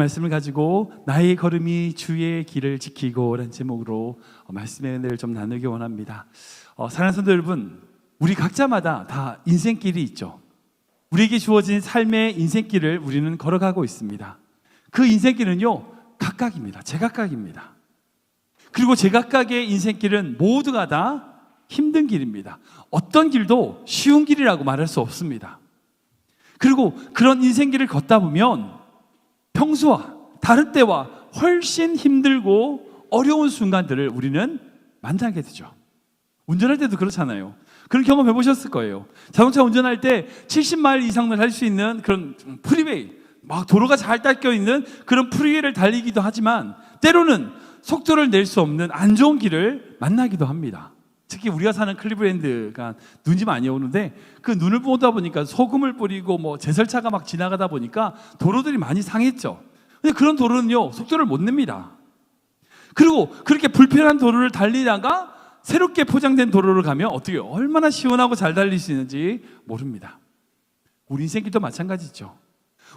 본 말씀을 가지고 나의 걸음이 주의 길을 지키고라는 제목으로 어, 말씀의 은혜를 좀 나누기 원합니다. 어, 사랑하는 성도 여러분, 우리 각자마다 다 인생길이 있죠. 우리에게 주어진 삶의 인생길을 우리는 걸어가고 있습니다. 그 인생길은요, 각각입니다. 제각각입니다. 그리고 제각각의 인생길은 모두가 다 힘든 길입니다. 어떤 길도 쉬운 길이라고 말할 수 없습니다. 그리고 그런 인생길을 걷다 보면 평소와 다른 때와 훨씬 힘들고 어려운 순간들을 우리는 만나게 되죠. 운전할 때도 그렇잖아요. 그런 경험 해 보셨을 거예요. 자동차 운전할 때 70마일 이상을 할 수 있는 그런 프리웨이, 막 도로가 잘 닦여 있는 그런 프리웨이를 달리기도 하지만 때로는 속도를 낼 수 없는 안 좋은 길을 만나기도 합니다. 특히 우리가 사는 클리브랜드가 눈이 많이 오는데 그 눈을 보다 보니까 소금을 뿌리고 뭐 제설차가 막 지나가다 보니까 도로들이 많이 상했죠. 근데 그런 도로는요 속도를 못 냅니다. 그리고 그렇게 불편한 도로를 달리다가 새롭게 포장된 도로를 가면 어떻게 얼마나 시원하고 잘 달릴 수 있는지 모릅니다. 우리 인생길도 마찬가지죠.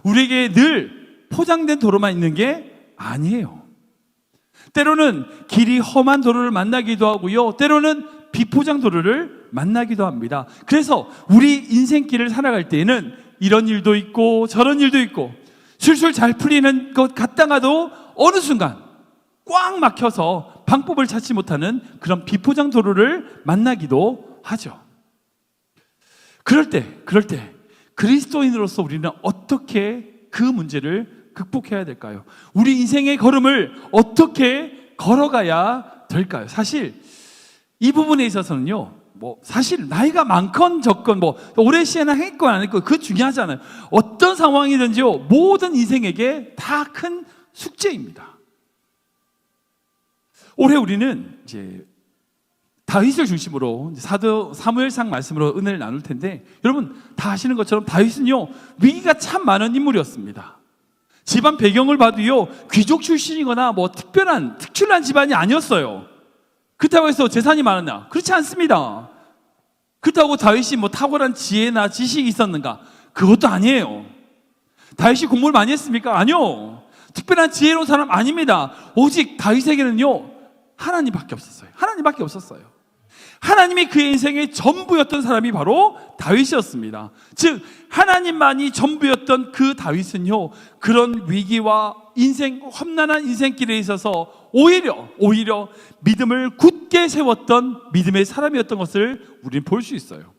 우리에게 늘 포장된 도로만 있는 게 아니에요. 때로는 길이 험한 도로를 만나기도 하고요. 때로는 비포장 도로를 만나기도 합니다. 그래서 우리 인생길을 살아갈 때에는 이런 일도 있고 저런 일도 있고 술술 잘 풀리는 것 같다가도 어느 순간 꽉 막혀서 방법을 찾지 못하는 그런 비포장 도로를 만나기도 하죠. 그럴 때, 그럴 때 그리스도인으로서 우리는 어떻게 그 문제를 극복해야 될까요? 우리 인생의 걸음을 어떻게 걸어가야 될까요? 사실 이 부분에 있어서는요. 뭐 사실 나이가 많건 적건 뭐 오래 시행을 했건 안 했건 그 중요하잖아요. 어떤 상황이든지요. 모든 인생에게 다 큰 숙제입니다. 올해 우리는 이제 다윗을 중심으로 사도 사무엘상 말씀으로 은혜를 나눌 텐데 여러분 다 아시는 것처럼 다윗은요 위기가 참 많은 인물이었습니다. 집안 배경을 봐도요 귀족 출신이거나 뭐 특별한 특출난 집안이 아니었어요. 그렇다고 해서 재산이 많았나? 그렇지 않습니다. 그렇다고 다윗이 뭐 탁월한 지혜나 지식이 있었는가? 그것도 아니에요. 다윗이 공부를 많이 했습니까? 아니요. 특별한 지혜로운 사람 아닙니다. 오직 다윗에게는요 하나님밖에 없었어요. 하나님밖에 없었어요. 하나님이 그의 인생의 전부였던 사람이 바로 다윗이었습니다. 즉 하나님만이 전부였던 그 다윗은요 그런 위기와 인생 험난한 인생길에 있어서 오히려 오히려 믿음을 굳게 세웠던 믿음의 사람이었던 것을 우리는 볼 수 있어요.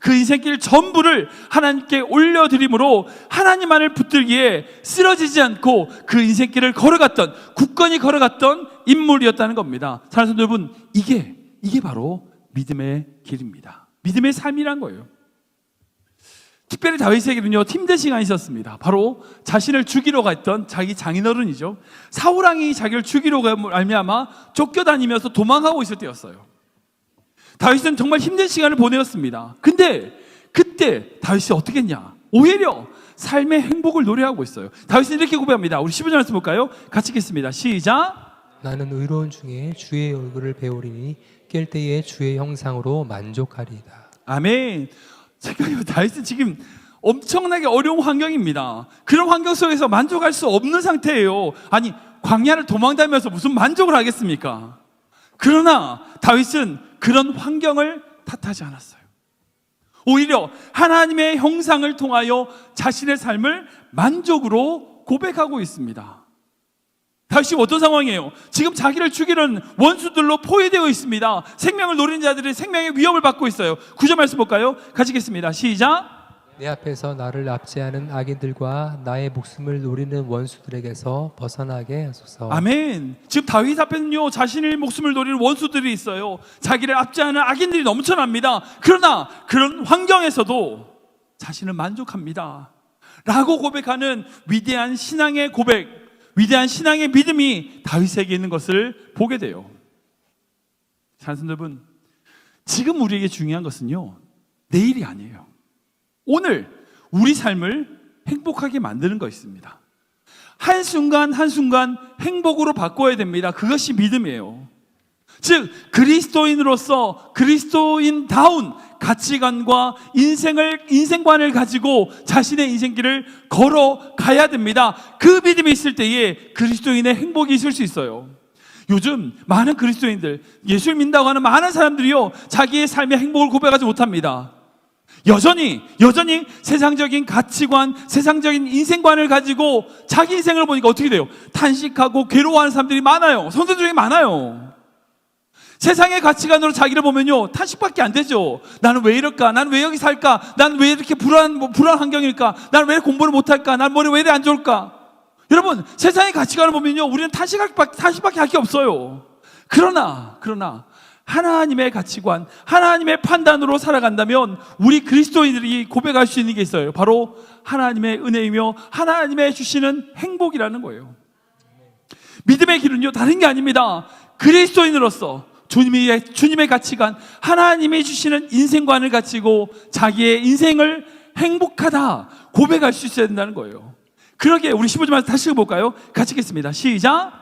그 인생길 전부를 하나님께 올려드림으로 하나님만을 붙들기에 쓰러지지 않고 그 인생길을 걸어갔던 굳건히 걸어갔던 인물이었다는 겁니다. 사랑하는 여러분, 이게 이게 바로 믿음의 길입니다. 믿음의 삶이란 거예요. 특별히 다윗에게는요 힘든 시간이 있었습니다. 바로 자신을 죽이러 갔던 자기 장인어른이죠. 사우랑이 자기를 죽이러 가 알미암아 쫓겨다니면서 도망가고 있을 때였어요. 다윗은 정말 힘든 시간을 보내었습니다. 근데 그때 다윗이 어떻게 했냐? 오히려 삶의 행복을 노래하고 있어요. 다윗은 이렇게 고백합니다. 우리 15절 말씀 볼까요? 같이 읽겠습니다. 시작. 나는 의로운 중에 주의 얼굴을 배우리니 깰 때에 주의 형상으로 만족하리이다. 아멘. 잠깐만요. 다윗은 지금 엄청나게 어려운 환경입니다. 그런 환경 속에서 만족할 수 없는 상태예요. 아니, 광야를 도망다니면서 무슨 만족을 하겠습니까? 그러나 다윗은 그런 환경을 탓하지 않았어요. 오히려 하나님의 형상을 통하여 자신의 삶을 만족으로 고백하고 있습니다. 다윗이 어떤 상황이에요? 지금 자기를 죽이는 원수들로 포위되어 있습니다. 생명을 노리는 자들이 생명의 위협을 받고 있어요. 구절 말씀 볼까요? 같이 읽겠습니다. 시작. 내 앞에서 나를 납치하는 악인들과 나의 목숨을 노리는 원수들에게서 벗어나게 하소서. 아멘. 지금 다윗 앞에는요, 자신의 목숨을 노리는 원수들이 있어요. 자기를 압제하는 악인들이 넘쳐납니다. 그러나 그런 환경에서도 자신은 만족합니다. 라고 고백하는 위대한 신앙의 고백, 위대한 신앙의 믿음이 다윗에게 있는 것을 보게 돼요. 사랑하는 여러분, 지금 우리에게 중요한 것은요, 내일이 아니에요. 오늘 우리 삶을 행복하게 만드는 것입니다. 한순간 한순간 행복으로 바꿔야 됩니다. 그것이 믿음이에요. 즉 그리스도인으로서 그리스도인다운 가치관과 인생을 인생관을 가지고 자신의 인생길을 걸어 가야 됩니다. 그 믿음이 있을 때에 그리스도인의 행복이 있을 수 있어요. 요즘 많은 그리스도인들 예수를 믿는다고 하는 많은 사람들이요 자기의 삶의 행복을 고백하지 못합니다. 여전히 여전히 세상적인 가치관, 세상적인 인생관을 가지고 자기 인생을 보니까 어떻게 돼요? 탄식하고 괴로워하는 사람들이 많아요. 성도 중에 많아요. 세상의 가치관으로 자기를 보면요 탄식밖에 안 되죠. 나는 왜 이럴까? 나는 왜 여기 살까? 나는 왜 이렇게 불안 뭐 불안 환경일까? 나는 왜 공부를 못할까? 나는 머리 왜 이래 안 좋을까? 여러분 세상의 가치관을 보면요 우리는 탄식밖에 탄식밖에 할 게 없어요. 그러나 그러나 하나님의 가치관, 하나님의 판단으로 살아간다면 우리 그리스도인들이 고백할 수 있는 게 있어요. 바로 하나님의 은혜이며 하나님의 주시는 행복이라는 거예요. 믿음의 길은요 다른 게 아닙니다. 그리스도인으로서 주님의 주님의 가치관, 하나님이 주시는 인생관을 가지고 자기의 인생을 행복하다 고백할 수 있어야 된다는 거예요. 그러게 우리 15절 말씀 다시 읽어볼까요? 같이 읽겠습니다. 시작.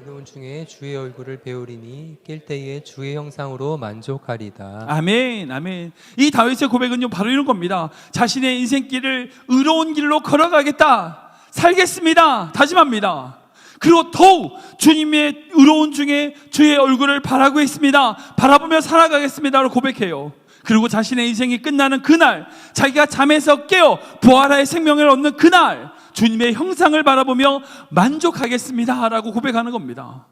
의로운 중에 주의 얼굴을 배우리니 깰 때에 주의 형상으로 만족하리다. 아멘, 아멘. 이 다윗의 고백은요, 바로 이런 겁니다. 자신의 인생길을 의로운 길로 걸어가겠다. 살겠습니다. 다짐합니다. 그리고 더욱 주님의 의로운 중에 주의 얼굴을 바라고 있습니다. 바라보며 살아가겠습니다로 고백해요. 그리고 자신의 인생이 끝나는 그날, 자기가 잠에서 깨어 부활하의 생명을 얻는 그날, 주님의 형상을 바라보며 만족하겠습니다라고 고백하는 겁니다.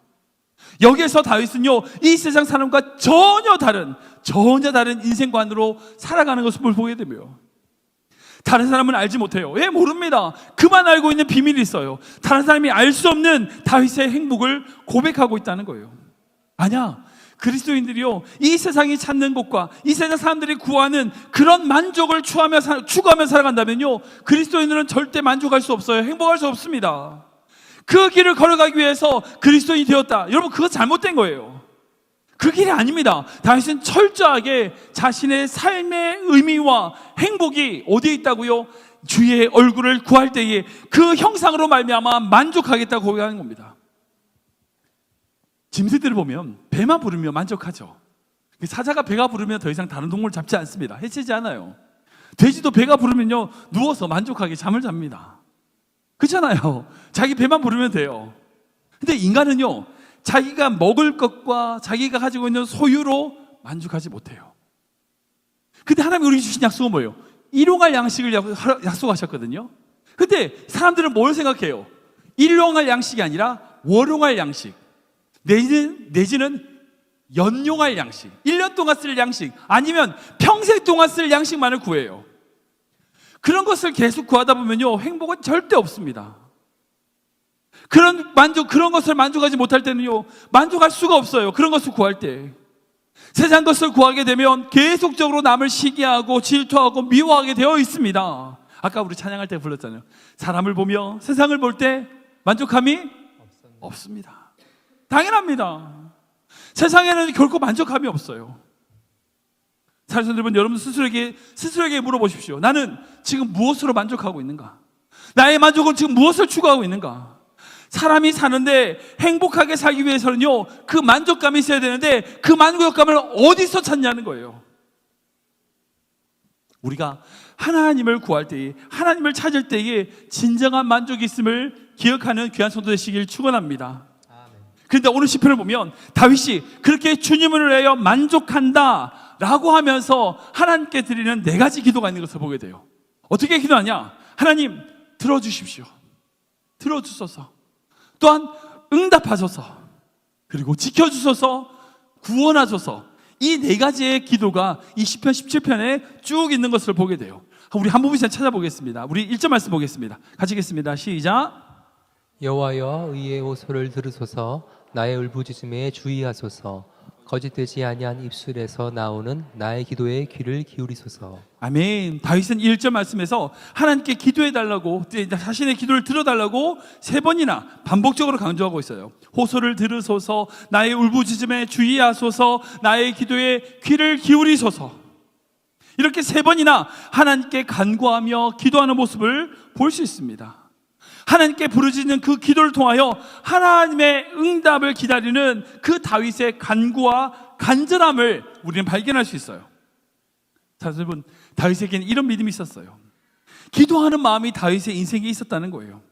여기에서 다윗은요, 이 세상 사람과 전혀 다른, 전혀 다른 인생관으로 살아가는 것을 보게 되며, 다른 사람은 알지 못해요. 왜 모릅니다. 그만 알고 있는 비밀이 있어요. 다른 사람이 알 수 없는 다윗의 행복을 고백하고 있다는 거예요. 아니야. 그리스도인들이요, 이 세상이 찾는 것과 이 세상 사람들이 구하는 그런 만족을 추하며, 사- 추구하며 살아간다면요, 그리스도인들은 절대 만족할 수 없어요. 행복할 수 없습니다. 그 길을 걸어가기 위해서 그리스도인이 되었다. 여러분, 그거 잘못된 거예요. 그 길이 아닙니다. 다윗은 철저하게 자신의 삶의 의미와 행복이 어디에 있다고요? 주의 얼굴을 구할 때에 그 형상으로 말미암아 만족하겠다고 고백하는 겁니다. 짐승들을 보면 배만 부르며 만족하죠. 사자가 배가 부르면 더 이상 다른 동물 잡지 않습니다. 해치지 않아요. 돼지도 배가 부르면요 누워서 만족하게 잠을 잡니다. 그렇잖아요. 자기 배만 부르면 돼요. 근데 인간은요 자기가 먹을 것과 자기가 가지고 있는 소유로 만족하지 못해요. 근데 하나님이 우리에게 주신 약속은 뭐예요? 일용할 양식을 약- 약속하셨거든요. 근데 사람들은 뭘 생각해요? 일용할 양식이 아니라 월용할 양식. 내지는, 내지는 연용할 양식. 1년 동안 쓸 양식. 아니면 평생 동안 쓸 양식만을 구해요. 그런 것을 계속 구하다 보면요. 행복은 절대 없습니다. 그런 만족, 그런 것을 만족하지 못할 때는요, 만족할 수가 없어요. 그런 것을 구할 때. 세상 것을 구하게 되면 계속적으로 남을 시기하고 질투하고 미워하게 되어 있습니다. 아까 우리 찬양할 때 불렀잖아요. 사람을 보며 세상을 볼 때 만족함이 없습니다. 당연합니다. 세상에는 결코 만족함이 없어요. 사실 여러분, 여러분 스스로에게, 스스로에게 물어보십시오. 나는 지금 무엇으로 만족하고 있는가? 나의 만족은 지금 무엇을 추구하고 있는가? 사람이 사는데 행복하게 살기 위해서는요, 그 만족감이 있어야 되는데 그 만족감을 어디서 찾냐는 거예요. 우리가 하나님을 구할 때에, 하나님을 찾을 때에 진정한 만족이 있음을 기억하는 귀한 성도 되시길 축원합니다. 그런데 오늘 시편을 보면 다윗이 그렇게 주님을 위하여 만족한다라고 하면서 하나님께 드리는 네 가지 기도가 있는 것을 보게 돼요. 어떻게 기도하냐? 하나님 들어주십시오. 들어주소서. 또한 응답하소서. 그리고 지켜주소서. 구원하소서. 이 네 가지의 기도가 이 시편 17편에 쭉 있는 것을 보게 돼요. 우리 한 부분씩 찾아보겠습니다. 우리 1절 말씀 보겠습니다. 같이 읽겠습니다. 시작. 여호와여 의의 호소를 들으소서 나의 울부짖음에 주의하소서 거짓되지 아니한 입술에서 나오는 나의 기도에 귀를 기울이소서 아멘. 다윗은 1절 말씀에서 하나님께 기도해 달라고 자신의 기도를 들어 달라고 세 번이나 반복적으로 강조하고 있어요. 호소를 들으소서, 나의 울부짖음에 주의하소서, 나의 기도에 귀를 기울이소서. 이렇게 세 번이나 하나님께 간구하며 기도하는 모습을 볼 수 있습니다. 하나님께 부르짖는 그 기도를 통하여 하나님의 응답을 기다리는 그 다윗의 간구와 간절함을 우리는 발견할 수 있어요. 자, 여러분, 다윗에게는 이런 믿음이 있었어요. 기도하는 마음이 다윗의 인생에 있었다는 거예요.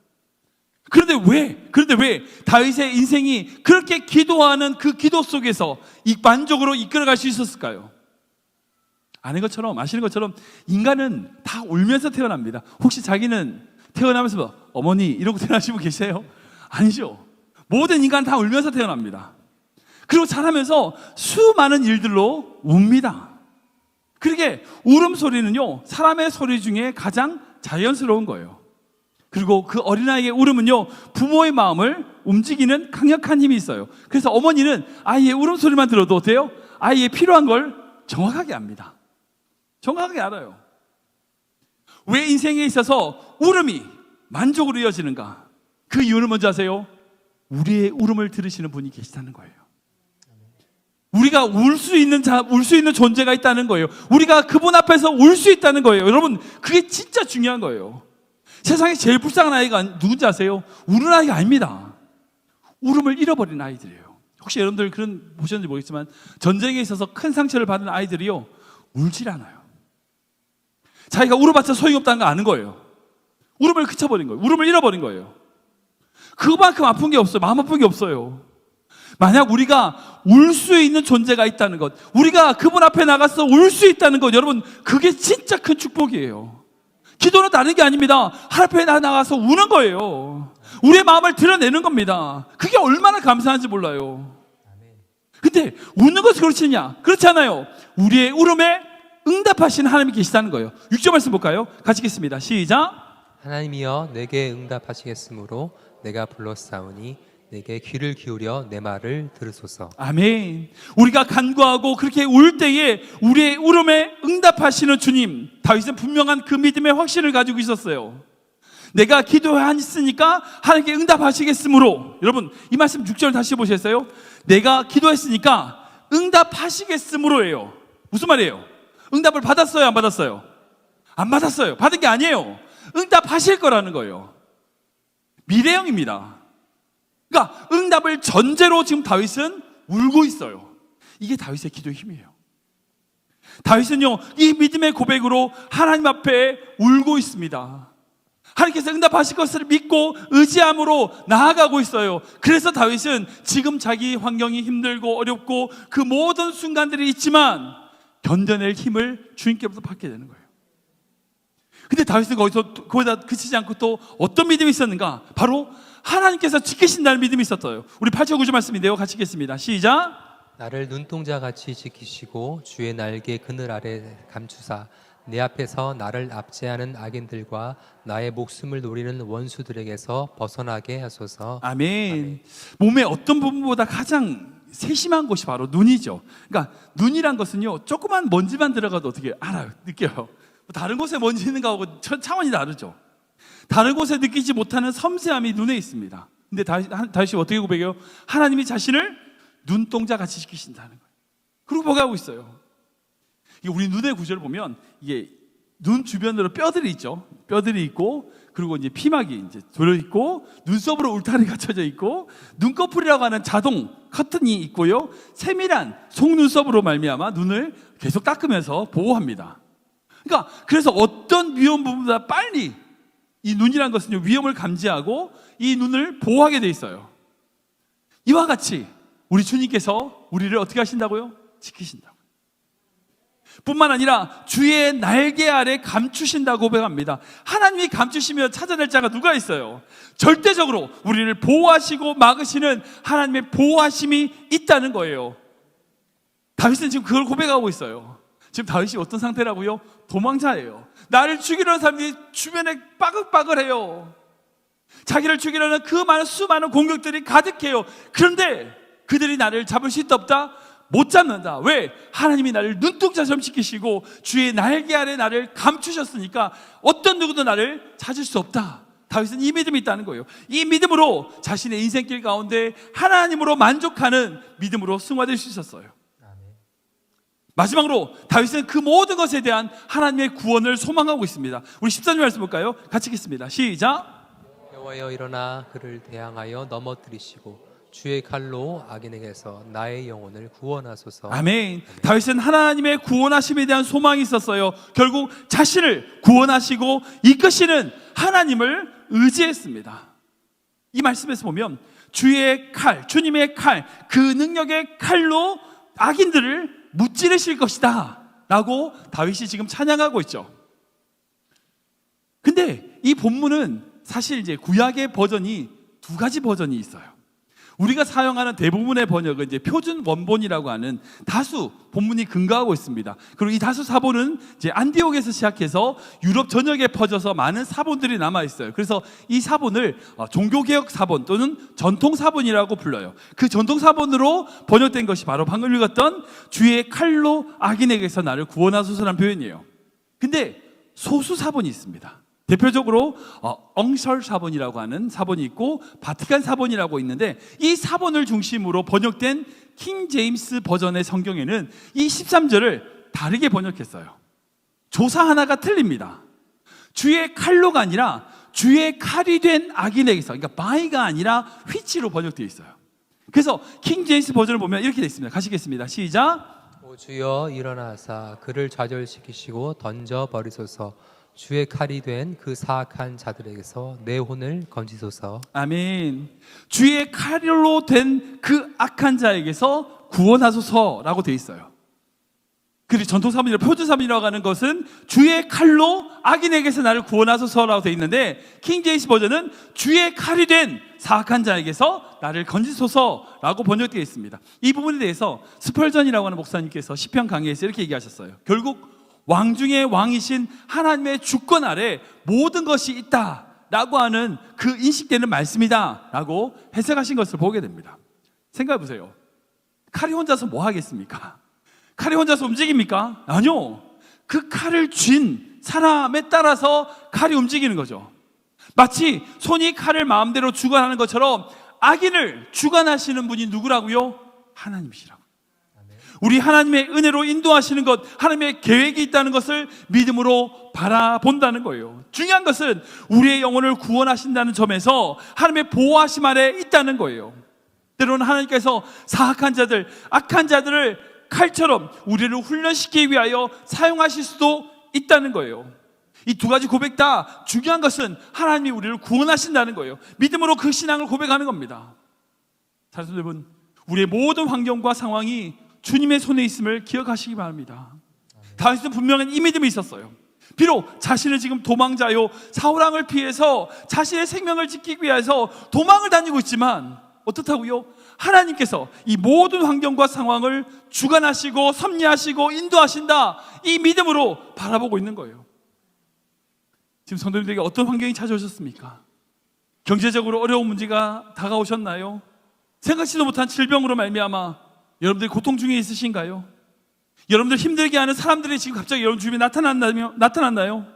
그런데 왜? 그런데 왜 다윗의 인생이 그렇게 기도하는 그 기도 속에서 이 만족으로 이끌어갈 수 있었을까요? 아는 것처럼 아시는 것처럼 인간은 다 울면서 태어납니다. 혹시 자기는 태어나면서 뭐, 어머니 이러고 태어나신 분 계세요? 아니죠. 모든 인간 다 울면서 태어납니다. 그리고 자라면서 수많은 일들로 웁니다. 그러게 울음소리는요, 사람의 소리 중에 가장 자연스러운 거예요. 그리고 그 어린아이의 울음은요, 부모의 마음을 움직이는 강력한 힘이 있어요. 그래서 어머니는 아이의 울음소리만 들어도 어때요? 아이의 필요한 걸 정확하게 압니다. 정확하게 알아요. 왜 인생에 있어서 울음이 만족으로 이어지는가? 그 이유는 뭔지 아세요? 우리의 울음을 들으시는 분이 계시다는 거예요. 우리가 울 수 있는 자, 울 수 있는 존재가 있다는 거예요. 우리가 그분 앞에서 울 수 있다는 거예요. 여러분, 그게 진짜 중요한 거예요. 세상에 제일 불쌍한 아이가 누군지 아세요? 우는 아이가 아닙니다. 울음을 잃어버린 아이들이에요. 혹시 여러분들 그런 보셨는지 모르겠지만 전쟁에 있어서 큰 상처를 받은 아이들이요 울질 않아요. 자기가 울어봤자 소용없다는 거 아는 거예요. 울음을 그쳐버린 거예요. 울음을 잃어버린 거예요. 그만큼 아픈 게 없어요. 마음 아픈 게 없어요. 만약 우리가 울 수 있는 존재가 있다는 것, 우리가 그분 앞에 나가서 울 수 있다는 것, 여러분, 그게 진짜 큰 축복이에요. 기도는 다른 게 아닙니다. 하나님 앞에 나가서 우는 거예요. 우리의 마음을 드러내는 겁니다. 그게 얼마나 감사한지 몰라요. 근데 웃는 것이 그렇지냐? 그렇지 않아요. 우리의 울음에 응답하시는 하나님이 계시다는 거예요. 6절 말씀 볼까요? 같이 읽겠습니다. 시작. 하나님이여 내게 응답하시겠으므로 내가 불렀사오니 내게 귀를 기울여 내 말을 들으소서. 아멘. 우리가 간구하고 그렇게 울 때에 우리의 울음에 응답하시는 주님. 다윗은 분명한 그 믿음의 확신을 가지고 있었어요. 내가 기도했으니까 하나님께 응답하시겠으므로. 여러분, 이 말씀 6절 다시 보셨어요? 내가 기도했으니까 응답하시겠으므로예요. 무슨 말이에요? 응답을 받았어요, 안 받았어요? 안 받았어요. 받은 게 아니에요. 응답하실 거라는 거예요. 미래형입니다. 그러니까 응답을 전제로 지금 다윗은 울고 있어요. 이게 다윗의 기도의 힘이에요. 다윗은요, 이 믿음의 고백으로 하나님 앞에 울고 있습니다. 하나님께서 응답하실 것을 믿고 의지함으로 나아가고 있어요. 그래서 다윗은 지금 자기 환경이 힘들고 어렵고 그 모든 순간들이 있지만 견뎌낼 힘을 주님께로부터 받게 되는 거예요. 근데 다윗은 거기서 거기다 그치지 않고 또 어떤 믿음이 있었는가? 바로 하나님께서 지키신다는 믿음이 있었어요. 우리 8절 9절 말씀인데요. 같이 읽겠습니다. 시작. 나를 눈동자 같이 지키시고 주의 날개 그늘 아래 감추사 내 앞에서 나를 압제하는 악인들과 나의 목숨을 노리는 원수들에게서 벗어나게 하소서. 아멘. 몸의 어떤 부분보다 가장 세심한 곳이 바로 눈이죠. 그러니까 눈이란 것은요, 조그만 먼지만 들어가도 어떻게 알아요, 느껴요. 뭐 다른 곳에 먼지 있는 거하고 차- 차원이 다르죠. 다른 곳에 느끼지 못하는 섬세함이 눈에 있습니다. 근데 다시, 다시 어떻게 고백해요? 하나님이 자신을 눈동자 같이 지키신다는 거예요. 그리고 뭐가 하고 있어요? 우리 눈의 구조를 보면 이게 눈 주변으로 뼈들이 있죠. 뼈들이 있고 그리고 이제 피막이 이제 돌려 있고 눈썹으로 울타리가 쳐져 있고 눈꺼풀이라고 하는 자동 커튼이 있고요. 세밀한 속눈썹으로 말미암아 눈을 계속 닦으면서 보호합니다. 그러니까 그래서 어떤 위험 부분보다 빨리 이 눈이란 것은 위험을 감지하고 이 눈을 보호하게 돼 있어요. 이와 같이 우리 주님께서 우리를 어떻게 하신다고요? 지키신다고. 뿐만 아니라 주의 날개 아래 감추신다고 고백합니다. 하나님이 감추시며 찾아낼 자가 누가 있어요? 절대적으로 우리를 보호하시고 막으시는 하나님의 보호하심이 있다는 거예요. 다윗은 지금 그걸 고백하고 있어요. 지금 다윗이 어떤 상태라고요? 도망자예요. 나를 죽이려는 사람들이 주변에 빠글빠글해요. 자기를 죽이려는 그 많은 수많은 공격들이 가득해요. 그런데 그들이 나를 잡을 수 있다 없다? 못 잡는다. 왜? 하나님이 나를 눈동자처럼 지키시고 주의 날개 아래 나를 감추셨으니까 어떤 누구도 나를 찾을 수 없다. 다윗은 이 믿음이 있다는 거예요. 이 믿음으로 자신의 인생길 가운데 하나님으로 만족하는 믿음으로 승화될 수 있었어요. 마지막으로 다윗은 그 모든 것에 대한 하나님의 구원을 소망하고 있습니다. 우리 14절 말씀 볼까요? 같이 읽겠습니다. 시작. 여호와여 일어나 그를 대항하여 넘어뜨리시고 주의 칼로 악인에게서 나의 영혼을 구원하소서. 아멘. 다윗은 하나님의 구원하심에 대한 소망이 있었어요. 결국 자신을 구원하시고 이끄시는 하나님을 의지했습니다. 이 말씀에서 보면 주의 칼, 주님의 칼, 그 능력의 칼로 악인들을 무찌르실 것이다. 라고 다윗이 지금 찬양하고 있죠. 근데 이 본문은 사실 이제 구약의 버전이 두 가지 버전이 있어요. 우리가 사용하는 대부분의 번역은 이제 표준 원본이라고 하는 다수 본문이 근거하고 있습니다. 그리고 이 다수 사본은 이제 안디옥에서 시작해서 유럽 전역에 퍼져서 많은 사본들이 남아 있어요. 그래서 이 사본을 어, 종교개혁 사본 또는 전통 사본이라고 불러요. 그 전통 사본으로 번역된 것이 바로 방금 읽었던 주의 칼로 악인에게서 나를 구원하소서라는 표현이에요. 근데 소수 사본이 있습니다. 대표적으로 어, 엉설 사본이라고 하는 사본이 있고 바티칸 사본이라고 있는데 이 사본을 중심으로 번역된 킹 제임스 버전의 성경에는 이 13절을 다르게 번역했어요. 조사 하나가 틀립니다. 주의 칼로가 아니라 주의 칼이 된 악인에게서 그러니까 바이가 아니라 휘치로 번역되어 있어요. 그래서 킹 제임스 버전을 보면 이렇게 되어 있습니다. 가시겠습니다. 시작. 오 주여 일어나사 그를 좌절시키시고 던져 버리소서. 주의 칼이 된 그 사악한 자들에게서 내 혼을 건지소서. 아멘. 주의 칼로 된 그 악한 자에게서 구원하소서라고 되어 있어요. 그리고 전통 사문이라 표준 사문이라고 하는 것은 주의 칼로 악인에게서 나를 구원하소서라고 되어 있는데 킹 제이스 버전은 주의 칼이 된 사악한 자에게서 나를 건지소서라고 번역되어 있습니다. 이 부분에 대해서 스펄전이라고 하는 목사님께서 시편 강의에서 이렇게 얘기하셨어요. 결국 왕 중의 왕이신 하나님의 주권 아래 모든 것이 있다 라고 하는 그 인식되는 말씀이다 라고 해석하신 것을 보게 됩니다. 생각해 보세요. 칼이 혼자서 뭐 하겠습니까? 칼이 혼자서 움직입니까? 아니요. 그 칼을 쥔 사람에 따라서 칼이 움직이는 거죠. 마치 손이 칼을 마음대로 주관하는 것처럼 악인을 주관하시는 분이 누구라고요? 하나님이시라고. 우리 하나님의 은혜로 인도하시는 것, 하나님의 계획이 있다는 것을 믿음으로 바라본다는 거예요. 중요한 것은 우리의 영혼을 구원하신다는 점에서 하나님의 보호하심 아래 있다는 거예요. 때로는 하나님께서 사악한 자들, 악한 자들을 칼처럼 우리를 훈련시키기 위하여 사용하실 수도 있다는 거예요. 이 두 가지 고백 다 중요한 것은 하나님이 우리를 구원하신다는 거예요. 믿음으로 그 신앙을 고백하는 겁니다. 사랑하는 여러분, 우리의 모든 환경과 상황이 주님의 손에 있음을 기억하시기 바랍니다. 다윗은 분명한 이 믿음이 있었어요. 비록 자신을 지금 도망자요 사울왕을 피해서 자신의 생명을 지키기 위해서 도망을 다니고 있지만 어떻다고요? 하나님께서 이 모든 환경과 상황을 주관하시고 섭리하시고 인도하신다 이 믿음으로 바라보고 있는 거예요. 지금 성도님들에게 어떤 환경이 찾아오셨습니까? 경제적으로 어려운 문제가 다가오셨나요? 생각지도 못한 질병으로 말미암아 여러분들이 고통 중에 있으신가요? 여러분들 힘들게 하는 사람들이 지금 갑자기 여러분 주변에 나타났나요? 나타났나요?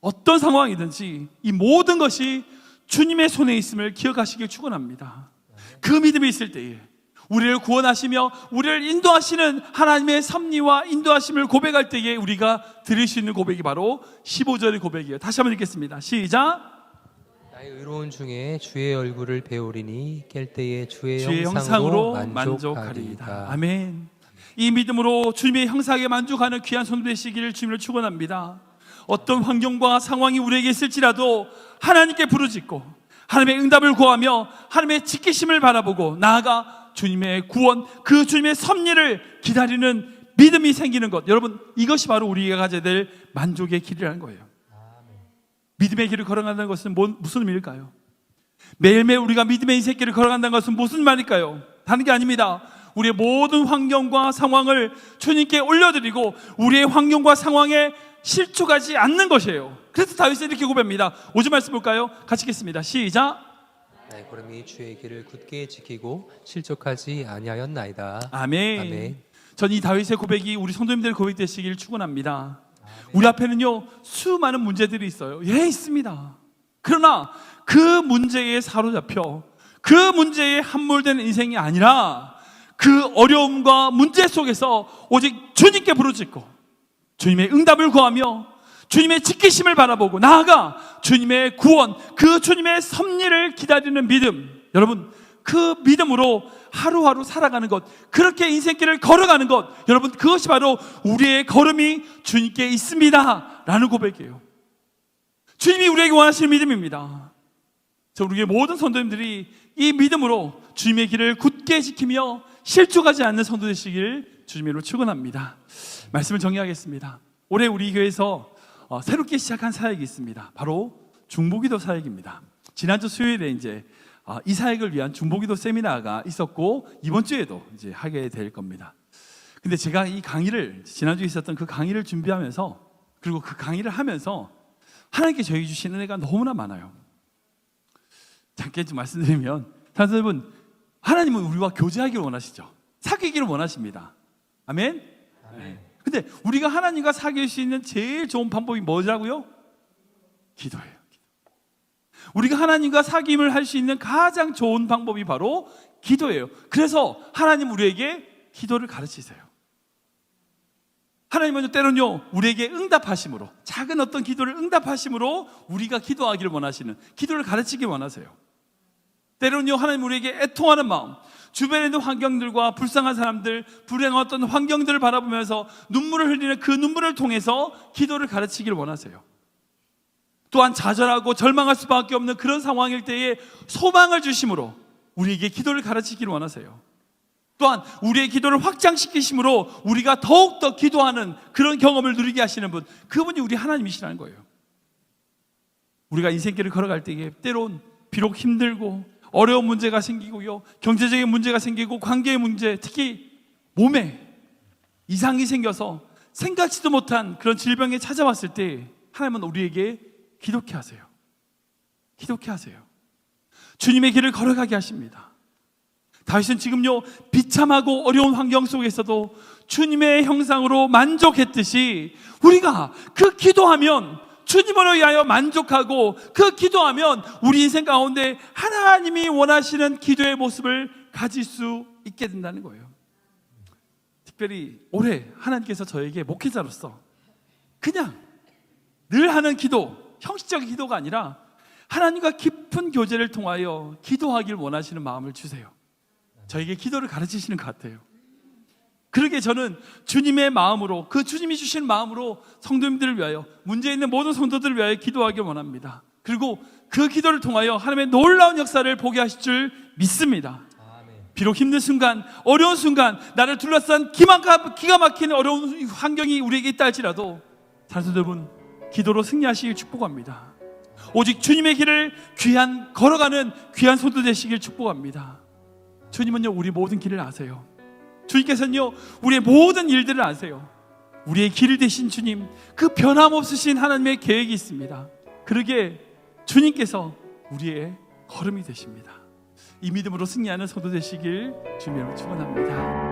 어떤 상황이든지 이 모든 것이 주님의 손에 있음을 기억하시길 축원합니다. 그 믿음이 있을 때에 우리를 구원하시며 우리를 인도하시는 하나님의 섭리와 인도하심을 고백할 때에 우리가 드릴 수 있는 고백이 바로 15절의 고백이에요. 다시 한번 읽겠습니다. 시작. 나의 의로운 중에 주의 얼굴을 배우리니 깰 때에 주의, 주의 형상으로, 형상으로 만족하리이다. 만족하리이다. 아멘. 이 믿음으로 주님의 형상에 만족하는 귀한 손 되시기를 주님을 축원합니다. 어떤 환경과 상황이 우리에게 있을지라도 하나님께 부르짖고 하나님의 응답을 구하며 하나님의 지키심을 바라보고 나아가 주님의 구원, 그 주님의 섭리를 기다리는 믿음이 생기는 것. 여러분, 이것이 바로 우리가 가져야 될 만족의 길이라는 거예요. 믿음의 길을 걸어간다는 것은 뭔- 무슨 의미일까요? 매일매일 우리가 믿음의 인생길을 걸어간다는 것은 무슨 말일까요? 다른 게 아닙니다. 우리의 모든 환경과 상황을 주님께 올려드리고 우리의 환경과 상황에 실족하지 않는 것이에요. 그래서 다윗은 이렇게 고백합니다. 오주 말씀 볼까요? 같이 읽겠습니다. 시작. 나의 걸음이 주의 길을 굳게 지키고 실족하지 아니하였나이다. 아멘. 아멘. 전 이 다윗의 고백이 우리 성도님들 고백 되시길 축원합니다. 우리 앞에는요 수많은 문제들이 있어요. 예 있습니다. 그러나 그 문제에 사로잡혀 그 문제에 함몰되는 인생이 아니라 그 어려움과 문제 속에서 오직 주님께 부르짖고 주님의 응답을 구하며 주님의 지키심을 바라보고 나아가 주님의 구원, 그 주님의 섭리를 기다리는 믿음. 여러분, 그 믿음으로 하루하루 살아가는 것, 그렇게 인생길을 걸어가는 것, 여러분, 그것이 바로 우리의 걸음이 주님께 있습니다. 라는 고백이에요. 주님이 우리에게 원하시는 믿음입니다. 저 우리의 모든 성도님들이 이 믿음으로 주님의 길을 굳게 지키며 실족하지 않는 성도 되시길 주님으로 축원합니다. 말씀을 정리하겠습니다. 올해 우리 교회에서 어, 새롭게 시작한 사역이 있습니다. 바로 중보기도 사역입니다. 지난주 수요일에 이제 어, 이 사역을 위한 중보기도 세미나가 있었고 이번 주에도 이제 하게 될 겁니다. 근데 제가 이 강의를 지난주에 있었던 그 강의를 준비하면서 그리고 그 강의를 하면서 하나님께 저에게 주시는 은혜가 너무나 많아요. 잠깐 좀 말씀드리면 여러분 하나님은 우리와 교제하기를 원하시죠. 사귀기를 원하십니다. 아멘. 네. 근데 우리가 하나님과 사귈 수 있는 제일 좋은 방법이 뭐라고요? 기도예요. 우리가 하나님과 사귐을 할 수 있는 가장 좋은 방법이 바로 기도예요. 그래서 하나님 우리에게 기도를 가르치세요. 하나님은 때로는요 우리에게 응답하심으로 작은 어떤 기도를 응답하심으로 우리가 기도하기를 원하시는 기도를 가르치기 원하세요. 때로는요 하나님 우리에게 애통하는 마음, 주변에 있는 환경들과 불쌍한 사람들, 불행한 어떤 환경들을 바라보면서 눈물을 흘리는 그 눈물을 통해서 기도를 가르치기를 원하세요. 또한 좌절하고 절망할 수밖에 없는 그런 상황일 때에 소망을 주심으로 우리에게 기도를 가르치기를 원하세요. 또한 우리의 기도를 확장시키심으로 우리가 더욱더 기도하는 그런 경험을 누리게 하시는 분, 그분이 우리 하나님이시라는 거예요. 우리가 인생길을 걸어갈 때에 때론 비록 힘들고 어려운 문제가 생기고요. 경제적인 문제가 생기고 관계의 문제, 특히 몸에 이상이 생겨서 생각지도 못한 그런 질병이 찾아왔을 때 하나님은 우리에게 기독해 하세요. 기독해 하세요. 주님의 길을 걸어가게 하십니다. 다윗은 지금요 비참하고 어려운 환경 속에서도 주님의 형상으로 만족했듯이 우리가 그 기도하면 주님으로 위하여 만족하고 그 기도하면 우리 인생 가운데 하나님이 원하시는 기도의 모습을 가질 수 있게 된다는 거예요. 특별히 올해 하나님께서 저에게 목회자로서 그냥 늘 하는 기도, 형식적인 기도가 아니라 하나님과 깊은 교제를 통하여 기도하길 원하시는 마음을 주세요. 저에게 기도를 가르치시는 것 같아요. 그러게 저는 주님의 마음으로 그 주님이 주신 마음으로 성도님들을 위하여 문제 있는 모든 성도들을 위하여 기도하길 원합니다. 그리고 그 기도를 통하여 하나님의 놀라운 역사를 보게 하실 줄 믿습니다. 비록 힘든 순간, 어려운 순간, 나를 둘러싼 기가, 막히는 어려운 환경이 우리에게 있다 할지라도 사실 여러분 기도로 승리하시길 축복합니다. 오직 주님의 길을 귀한 걸어가는 귀한 손도 되시길 축복합니다. 주님은요 우리 모든 길을 아세요. 주님께서는요 우리의 모든 일들을 아세요. 우리의 길을 되신 주님, 그 변함없으신 하나님의 계획이 있습니다. 그러게 주님께서 우리의 걸음이 되십니다. 이 믿음으로 승리하는 성도 되시길 주님으로 축원합니다.